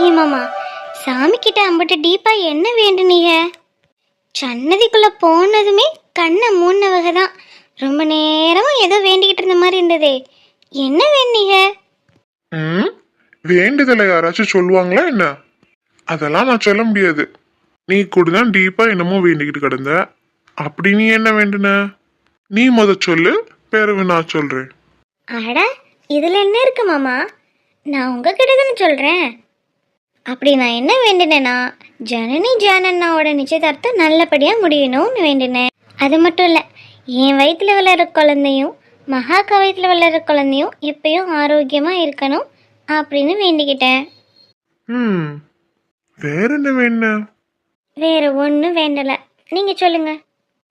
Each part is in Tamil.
ஏமாமா சாமி கிட்ட அம்பிட்டு டீப்பா என்ன வேண்டுனீங்க? சன்னதிக்குள்ள போனதுமே கண்ணை மூணவக தான் ரொம்ப நேரமா ஏதோ வேண்டிக்கிட்டு இருந்த மாதிரி இருந்ததே. என்ன வேண்டீங்க ம்? வேண்டுதலை யாராச்சும் சொல்லுவாங்களா என்ன? அதெல்லாம் நான் சொல்ல முடியாது. நீ கூட தான் டீப்பா என்னமோ வேண்டிக்கிட்டு கிடந்த. அப்படி நீ என்ன வேண்டுன? நீ முத சொல்லு பிறகு நான் சொல்றேன். அட இதுல என்ன இருக்கு மாமா? நான் உங்ககிட்ட தானே சொல்றேன்? அப்படி நான் என்ன வேண்டினேன்னா ஜனனி ஜானண்ணாவோட நிச்சயதார்த்தம் நல்லபடியா முடியணும்னு வேண்டினேன். அது மட்டும் இல்ல என் வயிற்றுல வளர்ற குழந்தையும் மகாக்கா வயிற்றுல வளர்ற குழந்தையும் எப்பயும் ஆரோக்கியமா இருக்கணும் அப்படின்னு வேண்டிக்கிட்டேன். ம். வேற என்ன வேணு வேற ஒன்றும் வேண்டல. நீங்க சொல்லுங்க.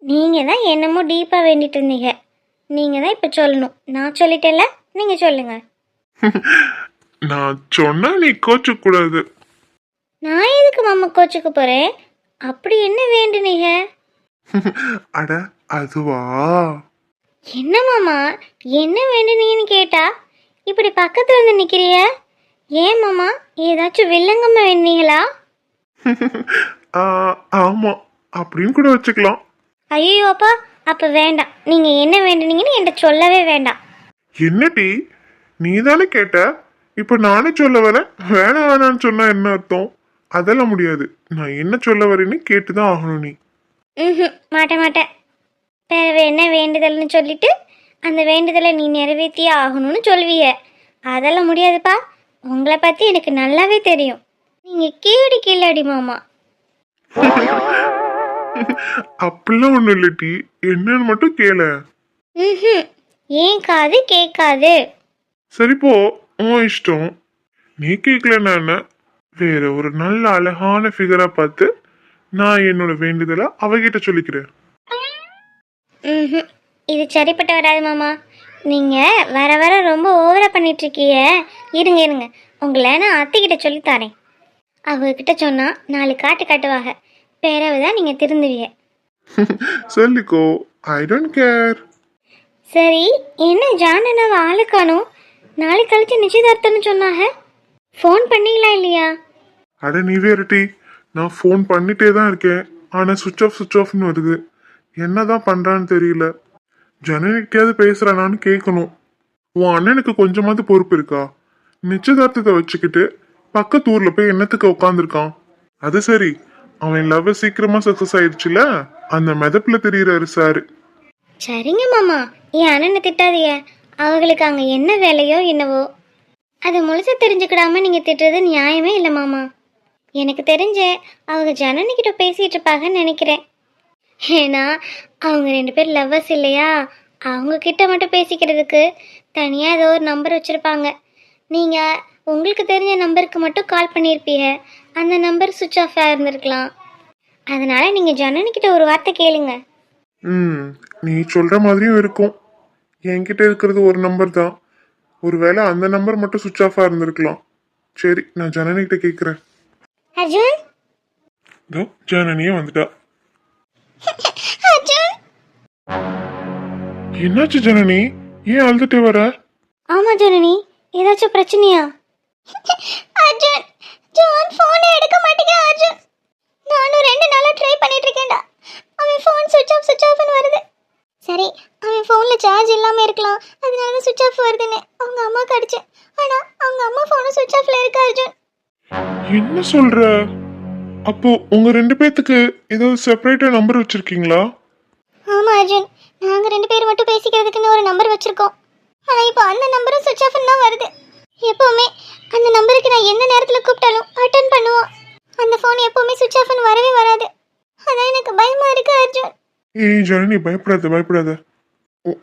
நீங்க தான் என்னமோ டீப்பா வேண்டிட்டு இருந்தீங்க. நீங்க தான் இப்ப சொல்லணும். நான் சொல்லிட்டேன்ல நீங்க சொல்லுங்க. நான் சொன்னா நீ கோச்சு கூடாது. நான் எதுக்கு மாமா கோச்சுக்க போறேன்? அப்படி என்ன வேண்டுனீங்க? அட அதுவா? என்ன மாமா? என்ன வேண்டுனீங்கன்னு கேட்டா? இப்படி பக்கத்துல வந்து நிக்கிறிய? ஏன் மாமா? ஏதாச்சும் வில்லங்கம்மா வேணுனீங்களா ஆ, ஆமா. அப்படின்னு கூட வச்சுக்கலாம். ஐயோ அப்பா அப்ப வேண்டாம். நீங்க என்ன வேண்டுனீங்கன்னு என்கிட்ட சொல்லவே வேண்டாம். என்னடி? நீ தானே கேட்ட? இப்ப நானே சொல்ல வரேன் வேணாம் வேணாம்னு சொன்னா என்ன அர்த்தம்? அதெல்லாம் முடியாது. நான் என்ன சொல்ல வரேன்னு கேட்டுதான் ஆகணும் நீ. ம் மாட்டேன் மாட்டேன். வேற என்ன வேண்டுதல்னு சொல்லிட்டு அந்த வேண்டுதலை நீ நிறைவேற்றியே ஆகணும்னு சொல்வீங்க அதெல்லாம் முடியாதுப்பா. உங்களை பற்றி எனக்கு நல்லாவே தெரியும். நீங்கள் கேடி கில்லாடி மாமா. அப்படிலாம் ஒண்ணும் இல்லட்டி என்னன்னு மட்டும் கேள. ம் ஏன் காது கேட்காது? சரி போ. உன் இஷ்டம். நீ கேட்கலன்னா என்ன வேற ஒரு நல்ல அழகான ஃபிகரா பார்த்து நான் என்னோட வேண்டுதலை அவகிட்ட சொல்லிக்கிறேன். இது சரிப்பட்டு வராது மாமா. நீங்கள் வர வர ரொம்ப ஓவராக பண்ணிகிட்ருக்கீங்க இருங்க இருங்க. உங்களை நான் அத்தைக்கிட்ட சொல்லித்தரேன் அவகிட்ட சொன்னால் நாலு காட்டு காட்டுவாங்க. பிறகு தான் நீங்கள் திருந்துவீங்க. சொல்லிக்கோ. ஐ டோன்ட் கேர் சரி என்ன ஜானனாவை ஆளு காணும் நாளைக்கு கழிச்சு நிச்சயதார்த்தம்னு சொன்னாங்க. ஃபோன் பண்ணீங்களா இல்லையா? அட நீ வேறட்டி நான் ஃபோன் பண்ணிட்டே தான் இருக்கேன். ஆனா சுவிட்ச் ஆஃப் சுவிட்ச் ஆஃப்னு வருது. என்னதான் பண்றான்னு தெரியல. ஜனனிக்கிட்டயாவது பேசுறானான்னு கேட்கணும் உன் அண்ணனுக்கு கொஞ்சமாவது பொறுப்பு இருக்கா? நிச்சயதார்த்தத்தை வச்சுக்கிட்டு பக்கத்து ஊர்ல போய் என்னத்துக்கு உட்காந்துருக்கான் அது சரி அவன் லவ் சீக்கிரமா சக்சஸ் ஆயிடுச்சுல? அந்த மெதப்புல தெரியறாரு சாரு சரிங்க மாமா என் அண்ணனை திட்டாதீங்க. அவங்களுக்கு அங்கே என்ன வேலையோ என்னவோ. அது முழுசா தெரிஞ்சுக்கிடாம நீங்கள் திட்டுறது நியாயமே இல்லை மாமா. எனக்கு தெரிஞ்ச அவங்க ஜனனிக்கிட்ட பேசிகிட்டு இருப்பாங்கன்னு நினைக்கிறேன். ஏன்னா அவங்க ரெண்டு பேர் லவ்வர்ஸ் இல்லையா? அவங்க கிட்ட மட்டும் பேசிக்கிறதுக்கு தனியாக ஏதோ ஒரு நம்பர் வச்சுருப்பாங்க. நீங்கள் உங்களுக்கு தெரிஞ்ச நம்பருக்கு மட்டும் கால் பண்ணியிருப்பீங்க அந்த நம்பர் சுவிட்ச் ஆஃப் இருந்திருக்கலாம். அதனால் நீங்கள் ஜனனிக்கிட்ட ஒரு வார்த்தை கேளுங்க. ம் நீ சொல்கிற மாதிரியும் இருக்கும். என்கிட்ட இருக்கிறது ஒரு நம்பர் தான். ஒருவேளை அந்த நம்பர் மட்டும் சுவிட்ச் ஆஃபா இருந்திருக்கலாம். சரி நான் ஜனனிகிட்ட கேட்குறேன் அர்ஜுன்? இதோ ஜனனியே வந்துட்டா. அர்ஜுன்? என்னாச்சு ஜனனி? ஏன் அழுதுட்டே வர? ஆமா ஜனனி ஏதாச்சும் பிரச்சனையா? அர்ஜுன் ஜான் போனை எடுக்க மாட்டேங்க அர்ஜுன். நானும் ரெண்டு நாளா ட்ரை பண்ணிட்டு இருக்கேன்டா. அவன் ஃபோன் சுவிட்ச் ஆஃப் சுவிட்ச் ஆஃப்னு வருது. சரி அவன் ஃபோன்ல சார்ஜ் இல்லாம இருக்கலாம். அதனால தான் சுவிட்ச் ஆஃப் வருதுன்னு அவங்க அம்மாக்கு அடிச்சேன். ஆனா அவங்க அம்மா ஃபோனும் சுவிட்ச் ஆஃப்ல இருக்கு அர்ஜுன்? என்ன சொல்ற? அப்போ உங்க ரெண்டு பேத்துக்கு ஏதாவது செப்பரேட்டா நம்பர் வச்சிருக்கீங்களா? ஆமா அர்ஜுன். நாங்க ரெண்டு பேரும் மட்டும் பேசிக்கிறதுக்குன்னு ஒரு நம்பர் வச்சிருக்கோம். ஆனா இப்போ அந்த நம்பரும் சுவிட்ச் ஆஃப் தான் வருது. எப்பவுமே அந்த நம்பருக்கு நான் எந்த நேரத்துல கூப்பிட்டாலும் அட்டன் பண்ணுவோம். அந்த ஃபோன் எப்பவுமே சுவிட்ச் ஆஃப்னு வரவே வராது. அதான் எனக்கு பயமா இருக்கு அர்ஜுன். ஏய் ஜனனி பயப்படாத பயப்படாத.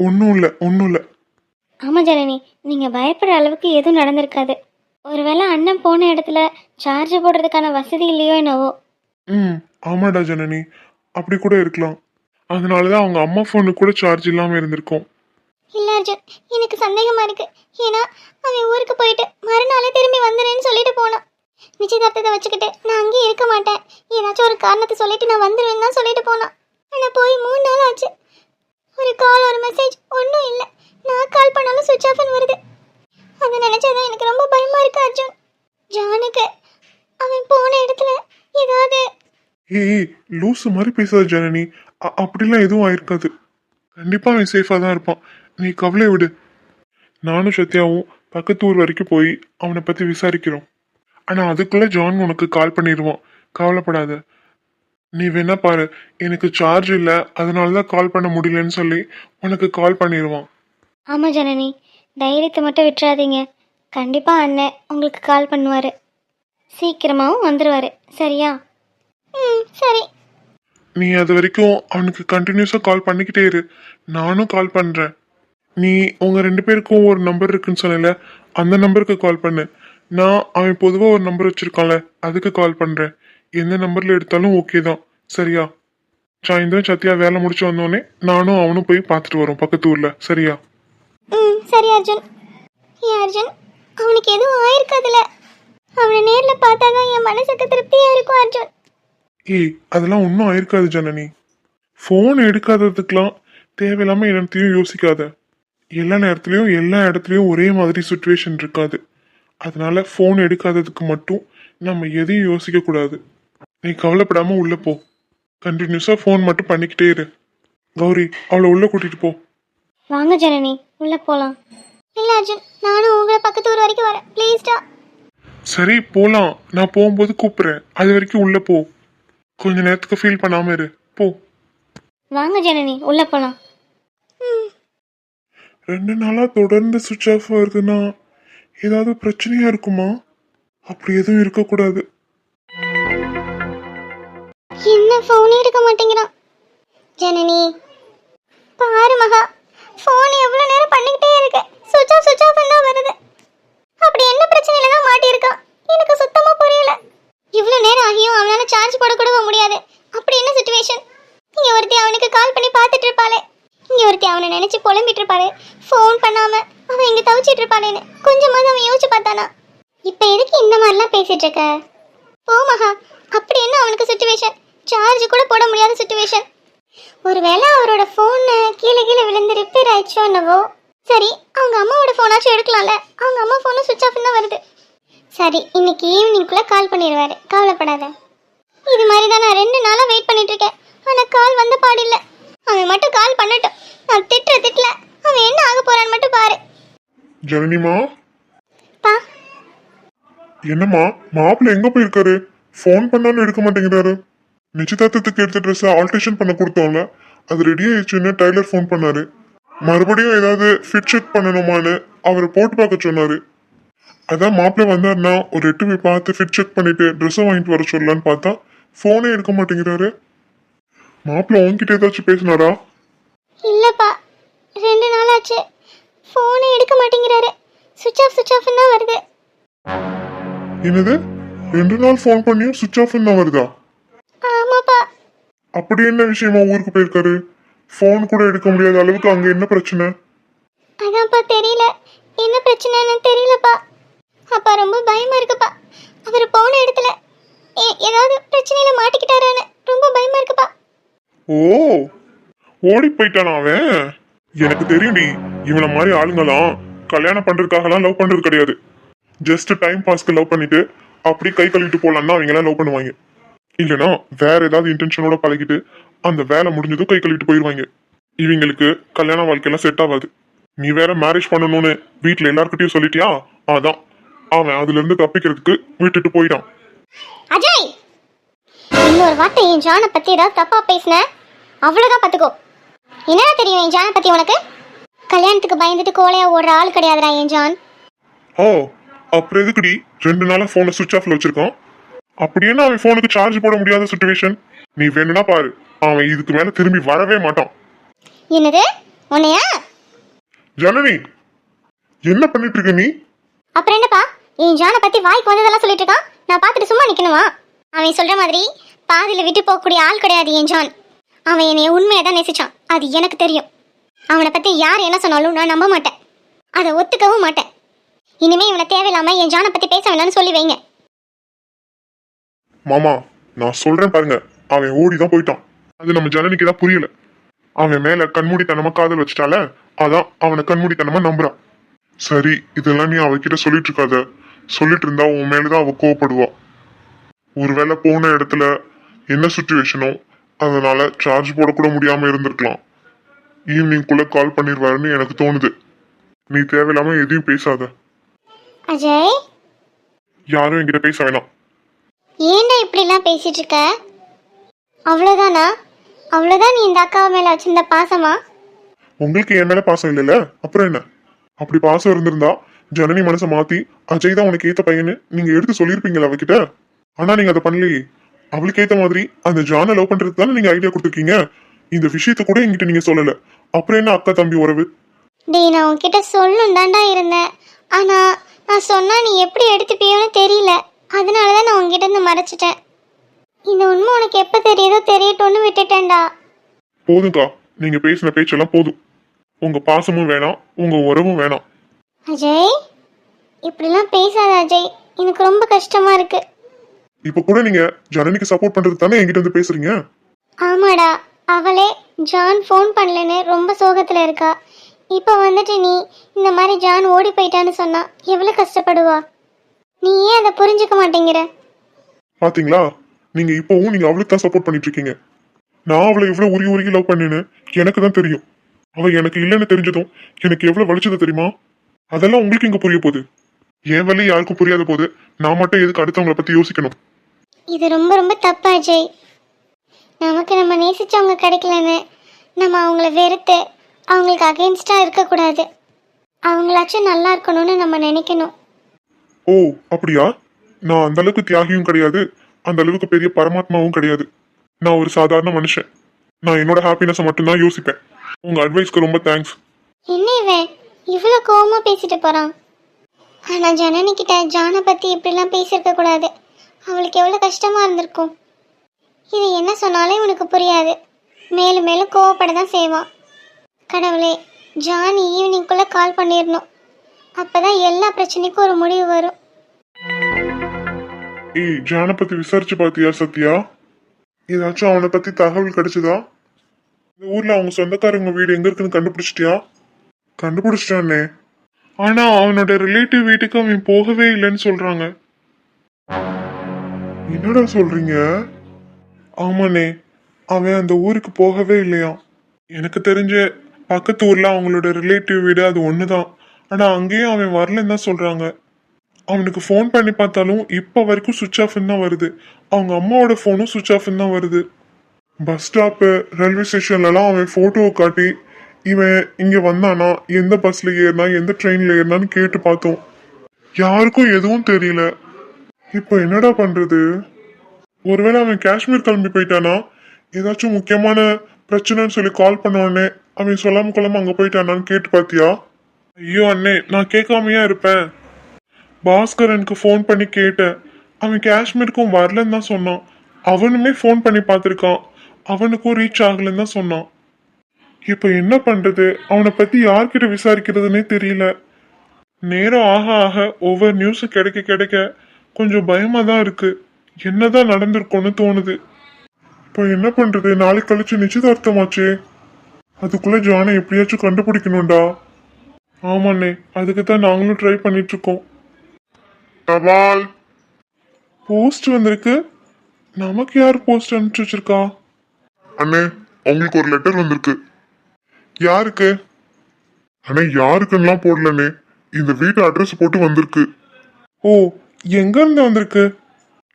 ஒன்றும் இல்லை ஒன்றும் இல்லை. ஆமா ஜனனி நீங்க பயப்படுற அளவுக்கு எதுவும் நடந்திருக்காது. ஒருவேளை அண்ணன் போன இடத்துல சார்ஜ் போடுறதுக்கான வசதி இல்லையோ என்னவோ. ம் ஆமாடா ஜனனி. அப்படி கூட இருக்கலாம். அதனால தான் அவங்க அம்மா ஃபோனுக்கு கூட சார்ஜ் இல்லாமல் இருந்திருக்கும். இல்ல அர்ஜுன் எனக்கு சந்தேகமா இருக்கு. ஏன்னா அவன் ஊருக்கு போயிட்டு மறுநாளே திரும்பி வந்துடுறேன்னு சொல்லிட்டு போனான். நிச்சயதார்த்தத்தை வச்சுக்கிட்டு நான் அங்கேயே இருக்க மாட்டேன். ஏதாச்சும் ஒரு காரணத்தை சொல்லிட்டு நான் வந்துடுவேன் தான் சொல்லிட்டு போனான். ஆனால் போய் மூணு நாள் ஆச்சு. ஒரு கால் ஒரு மெசேஜ் ஒன்றும் இல்லை. நான் கால் பண்ணாலும் சுவிட்ச் ஆஃப்னு வருது. அதை நினச்சாதான் எனக்கு ரொம்ப பயமாக இருக்கு அர்ஜுன். ஜானுக்கு அவன் போன இடத்துல ஏதாவது ஏய் லூசு மாதிரி பேசாத ஜனனி. அப்படிலாம் எதுவும் ஆயிருக்காது. கண்டிப்பாக அவன் சேஃபாக தான் இருப்பான். நீ கவலை விடு. நானும் சத்யாவும் பக்கத்து ஊர் வரைக்கும் போய் அவனை பற்றி விசாரிக்கிறோம். ஆனால் அதுக்குள்ளே ஜான் உனக்கு கால் பண்ணிடுவான் கவலைப்படாத. நீ வேணா பாரு. எனக்கு சார்ஜ் இல்ல. அதனால தான் கால் பண்ண முடியலன்னு சொல்லி உனக்கு கால் பண்ணிடுவான் ஆமாம் ஜனனி. தைரியத்தை மட்டும் விட்டுறாதீங்க. கண்டிப்பாக அண்ணன் உங்களுக்கு கால் பண்ணுவார். சீக்கிரமாகவும் வந்துடுவார் சரியா? ம் சரி. நீ அது வரைக்கும் அவனுக்கு கண்டினியூஸா கால் பண்ணிக்கிட்டே இரு. நானும் கால் பண்றேன். நீ உங்க ரெண்டு பேருக்கும் ஒரு நம்பர் இருக்குன்னு சொன்னல அந்த நம்பருக்கு கால் பண்ணு. நான் அவன் பொதுவா ஒரு நம்பர் வச்சிருக்கான்ல அதுக்கு கால் பண்றேன். எந்த நம்பர்ல எடுத்தாலும் ஓகே தான். சரியா? சாயந்தரம் சத்யா வேலை முடிச்சு வந்தோடனே நானும் அவனும் போய் பார்த்துட்டு வரோம் பக்கத்து ஊர்ல. சரியா? ம் சரி அர்ஜுன். ஏன் அர்ஜுன் அவனுக்கு எதுவும் ஆயிருக்காதுல்ல அவனை நேரில் பார்த்தா தான் என் மனசுக்கு திருப்தியாக இருக்கும் அர்ஜுன். ஏய் அதெல்லாம் ஒன்றும் ஆயிருக்காது ஜனனி. ஃபோன் எடுக்காததுக்கெல்லாம் தேவையில்லாம என்னத்தையும் யோசிக்காத. எல்லா நேரத்துலையும் எல்லா இடத்துலையும் ஒரே மாதிரி சுச்சுவேஷன் இருக்காது. அதனால ஃபோன் எடுக்காததுக்கு மட்டும் நம்ம எதையும் யோசிக்க கூடாது நீ கவலைப்படாம உள்ள போ. கண்டினியூஸா ஃபோன் மட்டும் பண்ணிக்கிட்டே இரு. கௌரி அவளை உள்ள கூட்டிட்டு போ. வாங்க ஜனனி உள்ளே போகலாம் இல்லை அர்ஜுன் நானும் உங்களை பக்கத்து ஊர் வரைக்கும் வரேன். ப்ளீஸ்டா சரி போலாம். நான் போகும்போது கூப்பிடுறேன். அது வரைக்கும் உள்ள போ. கொஞ்ச நேரத்துக்கு ஃபீல் பண்ணாம இரு. போ. வாங்க ஜனனி உள்ளே போகலாம் ரெண்டு நாளா தொடர்ந்து சுவிட்ச் ஆஃப் வருதுன்னா ஏதாவது பிரச்சனையா இருக்குமா? அப்படி எதுவும் இருக்கக்கூடாது. என்ன ஃபோனே எடுக்க மாட்டேங்கிறான். ஜனனி பாரு மகா ஃபோன் எவ்வளோ நேரம் பண்ணிக்கிட்டே இருக்கு. சுவிட்ச் ஆஃப் சுவிட்ச் ஆஃப் தான் வருது. அப்படி என்ன பிரச்சனையில தான் மாட்டியிருக்கான்? எனக்கு சுத்தமா புரியல. இவ்வளோ நேரம் ஆகியும் அவனால சார்ஜ் போட கூட முடியாது. அப்படி என்ன சுச்சுவேஷன் இங்க ஒருத்தி அவனுக்கு கால் பண்ணி பார்த்துட்டு இருப்பாளே. இங்க ஒருத்தி அவனை நினைச்சு புலம்பிட்டு இருப்பாரு ஃபோன் பண்ணாம அவன் இங்க தவிச்சிட்டு இருப்பாளேன்னு கொஞ்சமாவது அவன் யோசிச்சு பார்த்தானா? இப்போ எதுக்கு இந்த மாதிரிலாம் பேசிட்டு இருக்க? போ மகா அப்படி என்ன அவனுக்கு சுச்சுவேஷன் சார்ஜ் கூட போட முடியாத சுச்சுவேஷன் ஒருவேளை அவரோட ஃபோன் கீழே கீழே விழுந்து ரிப்பேர் ஆயிடுச்சோ என்னவோ. சரி அவங்க அம்மாவோட ஃபோனாச்சும் எடுக்கலாம்ல. அவங்க அம்மா ஃபோனும் சுவிட்ச் ஆஃப் தான் வருது. சரி இன்னைக்கு ஈவினிங்குள்ளே கால் பண்ணிடுவாரு. கவலைப்படாத. இது மாதிரி தான் நான் ரெண்டு நாளாக வெயிட் பண்ணிட்டு இருக்கேன். ஆனால் கால் வந்த பாடில்லை அவன் மட்டும் கால் பண்ணட்டும். நான் திட்டுற திட்டல. அவன் என்ன ஆக போறான்னு மட்டும் பாரு. ஜனனிமா? பா. என்னம்மா? மாப்பிள்ளை எங்க போயிருக்காரு? ஃபோன் பண்ணாலும் எடுக்க மாட்டேங்கிறாரு. நிச்சயதார்த்தத்துக்கு எடுத்த ட்ரெஸ் ஆல்ட்ரேஷன் பண்ண கொடுத்தோம்ல. அது ரெடி ஆயிடுச்சுன்னு டைலர் ஃபோன் பண்ணாரு. மறுபடியும் ஏதாவது ஃபிட் செக் பண்ணணுமான்னு அவரை போட்டு பார்க்க சொன்னாரு. அதான் மாப்பிள்ளை வந்தாருன்னா ஒரு எட்டு போய் பார்த்து ஃபிட் செக் பண்ணிட்டு ட்ரெஸ்ஸை வாங்கிட்டு வர சொல்லலான்னு பார்த்தா ஃபோனே எடுக்க மாட்டேங்கிறாரு. மாப்பிள்ளை உன்கிட்ட ஏதாச்சும் பேசினாரா? இல்லைப்பா ரெண்டு நாள் ஆச்சு ஃபோனே எடுக்க மாட்டேங்கிறாரு. சுவிட்ச் ஆஃப் சுவிட்ச் ஆஃப் தான் வருது. என்னது? ரெண்டு நாள் ஃபோன் பண்ணியும் சுவிச் ஆஃப் தான் வருதா? ஆமாப்பா. அப்படி என்ன விஷயமா ஊருக்கு போயிருக்காரு? ஃபோன் கூட எடுக்க முடியாத அளவுக்கு அங்க என்ன பிரச்சனை? அதான்ப்பா தெரியல. என்ன பிரச்சனைன்னு தெரியலப்பா. அப்பா ரொம்ப பயமா இருக்குப்பா. அவர் போன இடத்துல ஏதாவது பிரச்சனையில மாட்டிக்கிட்டாரான்னு ரொம்ப பயமா இருக்குப்பா. ஓ ஓடி போயிட்டானா அவன்? எனக்கு தெரியும்டி இவனை மாதிரி ஆளுங்களாம் கல்யாணம் பண்றதுக்காகலாம் லவ் பண்றது கிடையாது. ஜஸ்ட் டைம் பாஸ்க்கு லவ் பண்ணிட்டு அப்படி கை கழுவிட்டு போலான்னா அவங்க எல்லாம் லவ் பண்ணுவாங்க. இல்லைன்னா வேற ஏதாவது இன்டென்ஷனோட பழகிட்டு அந்த வேலை முடிஞ்சதும் கை கழுவிட்டு போயிடுவாங்க இவங்களுக்கு கல்யாண வாழ்க்கையெல்லாம் செட் ஆகாது. நீ வேற மேரேஜ் பண்ணணும்னு வீட்ல எல்லார்கிட்டயும் சொல்லிட்டியா? அதான். அவன் அதுல இருந்து தப்பிக்கிறதுக்கு விட்டுட்டு போயிட்டான். அஜய்! இன்னொரு வார்த்தை என் ஜானை பத்தி ஏதாவது தப்பா பேசின? அவ்வளவுதான் பாத்துக்கோ. என்னடா தெரியும் என் ஜானை பத்தி உனக்கு? கல்யாணத்துக்கு பயந்துட்டு கோலையா ஓடுற ஆள் கிடையாதுடா என் ஜான். ஓ அப்புறம் எதுக்குடி? ரெண்டு நாளா போனை சுவிச் ஆஃப்ல வச்சிருக்கான். அப்படி என்ன அவன் போனுக்கு சார்ஜ் போட முடியாத சுச்சுவேஷன் நீ வேணும்னா பாரு. அவன் இதுக்கு மேல திரும்பி வரவே மாட்டான். என்னது? உன்னையா? ஜனனி என்ன பண்ணிட்டு இருக்க நீ? அப்புறம் என்னப்பா? என் ஜானை பத்தி வாய்க்கு வந்ததெல்லாம் சொல்லிட்டு இருக்கான். நான் பார்த்துட்டு சும்மா நிக்கணுமா? அவன் சொல்ற மாதிரி பாதியில விட்டு போகக்கூடிய ஆள் கிடையாது என் ஜான். அவன் என்னைய உண்மையை தான் நேசிச்சான். அது எனக்கு தெரியும். அவனை பத்தி யார் என்ன சொன்னாலும் நான் நம்ப மாட்டேன். அதை ஒத்துக்கவும் மாட்டேன். இனிமே இவனை தேவையில்லாம என் ஜானை பத்தி பேச வேண்டாம்னு சொல்லி வைங்க. மாமா நான் சொல்றேன் பாருங்க. அவன் ஓடி தான் போயிட்டான். அது நம்ம ஜனனிக்கு தான் புரியல. அவன் மேல கண்மூடித்தனமா காதல் வச்சுட்டால அதான் அவனை கண்மூடித்தனமா நம்புறான். சரி இதெல்லாம் நீ அவகிட்ட சொல்லிட்டு இருக்காத. சொல்லிட்டு இருந்தா உன் மேலதான் அவ கோவப்படுவா. ஒருவேளை போன இடத்துல என்ன சுச்சுவேஷனோ அதனால சார்ஜ் போடக்கூட முடியாம இருந்திருக்கலாம். ஈவினிங்குள்ள கால் பண்ணிடுவாருன்னு எனக்கு தோணுது. நீ தேவையில்லாம எதையும் பேசாத. அஜய்? யாரும் என்கிட்ட பேச வேணாம். ஏன்டா இப்படிலாம் பேசிட்டு இருக்க அவ்வளோதானா? அவ்வளோதான் நீ இந்த அக்காவை மேலே வச்சிருந்த பாசமா? உங்களுக்கு என் மேல பாசம் இல்லைல்ல? அப்புறம் என்ன? அப்படி பாசம் இருந்திருந்தா ஜனனி மனசை மாத்தி அஜய் தான் உனக்கு ஏத்த பையன்னு நீங்க எடுத்து சொல்லியிருப்பீங்களா அவகிட்ட? ஆனா நீங்க அதை பண்ணலையே. அவளுக்கு ஏத்த மாதிரி அந்த ஜானை லவ் பண்றதுக்கு தானே நீங்க ஐடியா கொடுத்துருக்கீங்க? இந்த விஷயத்த கூட என்கிட்ட நீங்க சொல்லல. அப்புறம் என்ன அக்கா தம்பி உறவு? டேய் நான் உன்கிட்ட சொல்லணும் தாண்டா இருந்தேன். ஆனால் நான் சொன்னா நீ எப்படி எடுத்துப்பியோன்னு தெரியல. அதனால தான் நான் உன்கிட்ட இருந்து மறைச்சிட்டேன். இந்த உண்மை உனக்கு எப்போ தெரியுதோ தெரியட்டும்னு விட்டுட்டேன்டா. போதும்க்கா நீங்க பேசின பேச்செல்லாம் போதும். உங்க பாசமும் வேணாம் உங்க உறவும் வேணாம். அஜய் இப்படிலாம் பேசாத அஜய். எனக்கு ரொம்ப கஷ்டமா இருக்கு. இப்ப கூட நீங்க ஜனனிக்கு சப்போர்ட் பண்றது தானே என்கிட்ட வந்து பேசுறீங்க? ஆமாடா அவளே ஜான் ஃபோன் பண்ணலன்னு ரொம்ப சோகத்தில் இருக்கா. இப்போ வந்துட்டு நீ இந்த மாதிரி ஜான் ஓடி போயிட்டான்னு சொன்னா எவ்வளோ கஷ்டப்படுவா? நீ ஏன் அதை புரிஞ்சுக்க மாட்டேங்கிற. பாத்தீங்களா? நீங்க இப்போவும் நீங்க அவளுக்கு தான் சப்போர்ட் பண்ணிட்டு இருக்கீங்க நான் அவளை எவ்வளவு உருகி உருகி லவ் பண்ணேன்னு எனக்கு தான் தெரியும். அவ எனக்கு இல்லைன்னு தெரிஞ்சதும் எனக்கு எவ்வளவு வலிச்சது தெரியுமா? அதெல்லாம் உங்களுக்கு இங்க புரிய போகுது? என் வழி யாருக்கும் புரியாத போது நான் மட்டும் எதுக்கு அடுத்தவங்கள பத்தி யோசிக்கணும்? இது ரொம்ப ரொம்ப தப்பு அஜய் நமக்கு நம்ம நேசிச்சவங்க கிடைக்கலன்னு நம்ம அவங்கள வெறுத்து அவங்களுக்கு அகெயின்ஸ்டாக இருக்கக்கூடாது. அவங்களாச்சும் நல்லா இருக்கணும்னு நம்ம நினைக்கணும். ஓ அப்படியா? நான் அந்த அளவுக்கு தியாகியும் கிடையாது. அந்த அளவுக்கு பெரிய பரமாத்மாவும் கிடையாது. நான் ஒரு சாதாரண மனுஷன். நான் என்னோட ஹாப்பினஸை மட்டும்தான் யோசிப்பேன். உங்க அட்வைஸ்க்கு ரொம்ப தேங்க்ஸ் என்ன இவன் இவ்வளோ கோவமாக பேசிட்டு போகிறான் ஆனால் ஜனனி கிட்ட ஜானை பற்றி இப்படிலாம் பேசியிருக்க கூடாது. அவளுக்கு எவ்வளோ கஷ்டமாக இருந்திருக்கும். இது என்ன சொன்னாலும் இவனுக்கு புரியாது. மேலும் மேலும் கோவப்பட தான் செய்வான். கடவுளே ஜான் ஈவினிங்குள்ளே கால் பண்ணிடணும். அப்போ தான் எல்லா பிரச்சனைக்கும் ஒரு முடிவு வரும். ஏய் ஜான பத்தி விசாரிச்சு பாத்தியா சத்யா? ஏதாச்சும் அவனை பத்தி தகவல் கிடைச்சதா? இந்த ஊர்ல அவங்க சொந்தக்காரங்க வீடு எங்க இருக்குன்னு கண்டுபிடிச்சிட்டியா? கண்டுபிடிச்சிட்டானே. ஆனா அவனோட ரிலேட்டிவ் வீட்டுக்கு அவன் போகவே இல்லைன்னு சொல்றாங்க. என்னடா சொல்றீங்க? ஆமாண்ணே அவன் அந்த ஊருக்கு போகவே இல்லையா எனக்கு தெரிஞ்ச பக்கத்து ஊர்ல அவங்களோட ரிலேட்டிவ் வீடு அது ஒண்ணுதான். ஆனா அங்கேயும் அவன் வரலன்னு தான் சொல்றாங்க. அவனுக்கு ஃபோன் பண்ணி பார்த்தாலும் இப்போ வரைக்கும் சுவிட்ச் ஆஃப்னு தான் வருது. அவங்க அம்மாவோட ஃபோனும் சுவிட்ச் ஆஃப்னு தான் வருது. பஸ் ஸ்டாப்பு ரயில்வே ஸ்டேஷன்லலாம் அவன் ஃபோட்டோவை காட்டி இவன் இங்கே வந்தானா எந்த பஸ்ஸில் ஏறினா எந்த ட்ரெயினில் ஏறினான்னு கேட்டு பார்த்தோம். யாருக்கும் எதுவும் தெரியல. இப்போ என்னடா பண்ணுறது ஒருவேளை அவன் காஷ்மீர் கிளம்பி போயிட்டானா? ஏதாச்சும் முக்கியமான பிரச்சனைன்னு சொல்லி கால் பண்ண உடனே அவன் சொல்லாம கொள்ளாம அங்கே போயிட்டானான்னு கேட்டு பார்த்தியா? ஐயோ அண்ணே நான் கேட்காமையா இருப்பேன். பாஸ்கரனுக்கு ஃபோன் பண்ணி கேட்டேன். அவன் காஷ்மீருக்கும் வரலன்னு தான் சொன்னான். அவனுமே ஃபோன் பண்ணி பார்த்துருக்கான். அவனுக்கும் ரீச் ஆகலைன்னு தான் சொன்னான். இப்போ என்ன பண்ணுறது அவனை பற்றி யார்கிட்ட விசாரிக்கிறதுனே தெரியல. நேரம் ஆக ஆக ஒவ்வொரு நியூஸ் கிடைக்க கிடைக்க கொஞ்சம் பயமாக தான் இருக்கு. என்னதான் நடந்திருக்கும்னு தோணுது. இப்போ என்ன பண்ணுறது நாளைக்கு கழிச்சு நிச்சயதார்த்தமாச்சே. அதுக்குள்ளே ஜானை எப்படியாச்சும் கண்டுபிடிக்கணும்டா. ஆமாண்ணே அதுக்கு தான் நாங்களும் ட்ரை பண்ணிட்டு இருக்கோம் தபால் போஸ்ட் வந்திருக்கு. நமக்கு யார் போஸ்ட் அனுப்பிச்சு வச்சிருக்கா? அண்ணே உங்களுக்கு ஒரு லெட்டர் வந்திருக்கு. யாருக்கு? அண்ணே யாருக்குன்னெலாம் போடலண்ணே. இந்த வீட்டு அட்ரஸ் போட்டு வந்திருக்கு. ஓ எங்க இருந்து வந்திருக்கு?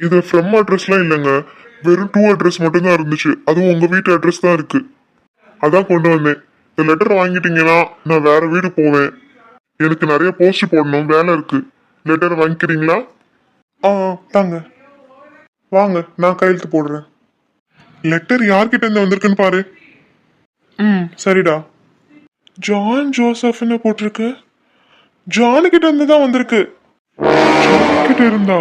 இது ஃப்ரம் அட்ரஸ்லாம் இல்லைங்க. வெறும் டூ அட்ரஸ் மட்டும்தான் இருந்துச்சு. அதுவும் உங்க வீட்டு அட்ரஸ் தான் இருக்கு. அதான் கொண்டு வந்தேன். இந்த லெட்டர் வாங்கிட்டீங்கன்னா நான் வேற வீடு போவேன். எனக்கு நிறைய போஸ்ட் போடணும் வேலை இருக்கு. லெட்டர் வாங்கிக்கிறீங்களா? ஆ தாங்க. வாங்க நான் கையெழுத்து போடுறேன். லெட்டர் யார்கிட்ட இருந்து வந்திருக்குன்னு பாரு. ம். சரிடா. ஜான் ஜோசப்னு போட்டிருக்கு. ஜான் கிட்ட இருந்து தான் வந்திருக்கு. கிட்ட இருந்தா?